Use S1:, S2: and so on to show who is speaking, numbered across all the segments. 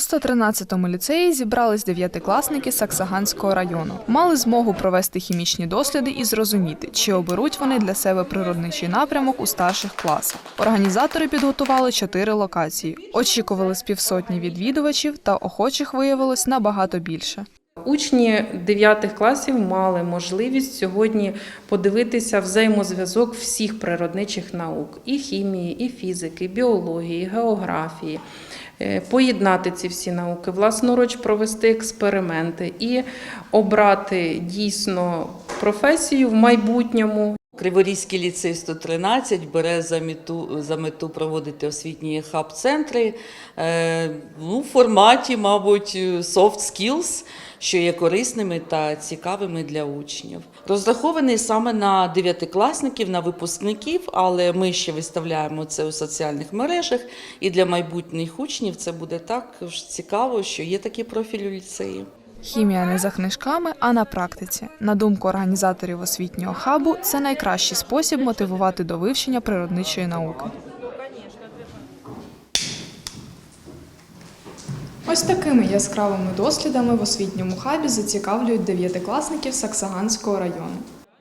S1: 113-му ліцеї зібрались дев'ятикласники Саксаганського району. Мали змогу провести хімічні досліди і зрозуміти, чи оберуть вони для себе природничий напрямок у старших класах. Організатори підготували чотири локації. Очікували з півсотні відвідувачів, та охочих виявилось набагато більше.
S2: Учні 9 класів мали можливість сьогодні подивитися взаємозв'язок всіх природничих наук і хімії, і фізики, і біології, і географії, е, поєднати ці всі науки, власноруч провести експерименти і обрати дійсно професію в майбутньому,
S3: Криворізький ліцей 113 бере за мету, за мету проводити освітні хаб-центри е, ну, форматі, мабуть, soft skills, що є корисними та цікавими для учнів. Розрахований саме на дев'ятикласників, на випускників, але ми ще виставляємо це у соціальних мережах. І для майбутніх учнів це буде також цікаво, що є такі профілі у ліцеї.
S1: Хімія не за книжками, а на практиці. На думку організаторів освітнього хабу, це найкращий спосіб мотивувати до вивчення природничої науки. Ось такими яскравими дослідами в освітньому хабі зацікавлюють дев'ятикласників Саксаганського району.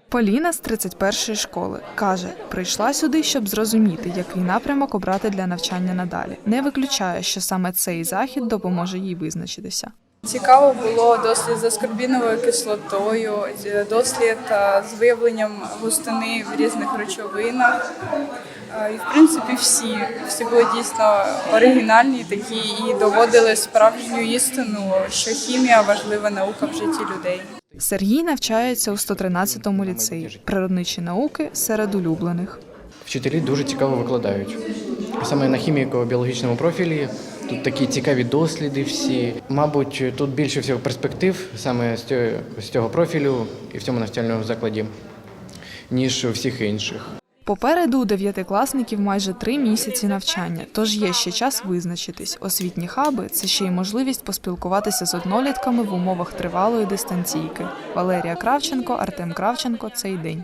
S1: Поліна з 31-ї школи каже, прийшла сюди, щоб зрозуміти, який напрямок обрати для навчання надалі. Не виключає, що саме цей захід допоможе їй визначитися.
S4: Цікаво було дослід з аскорбіновою кислотою, дослід е, з виявленням густини в різних речовинах. Е, І в принципі всі, всі були дійсно оригінальні такі і доводили справжню істину, що хімія важлива наука в житті людей.
S1: Сергій навчається у 113-му ліцеї. Природничі науки серед улюблених.
S5: Вчителі дуже цікаво викладають. Саме на хіміко-біологічному профілі тут такі цікаві досліди всі. Мабуть, тут більше всього перспектив саме з цього, з цього профілю і в цьому навчальному закладі, ніж у всіх інших.
S1: Попереду у дев'ятикласників майже три місяці навчання, тож є ще час визначитись. Освітні хаби це ще й можливість поспілкуватися з однолітками в умовах тривалої дистанційки. Валерія Кравченко, Артем Кравченко. Цей день.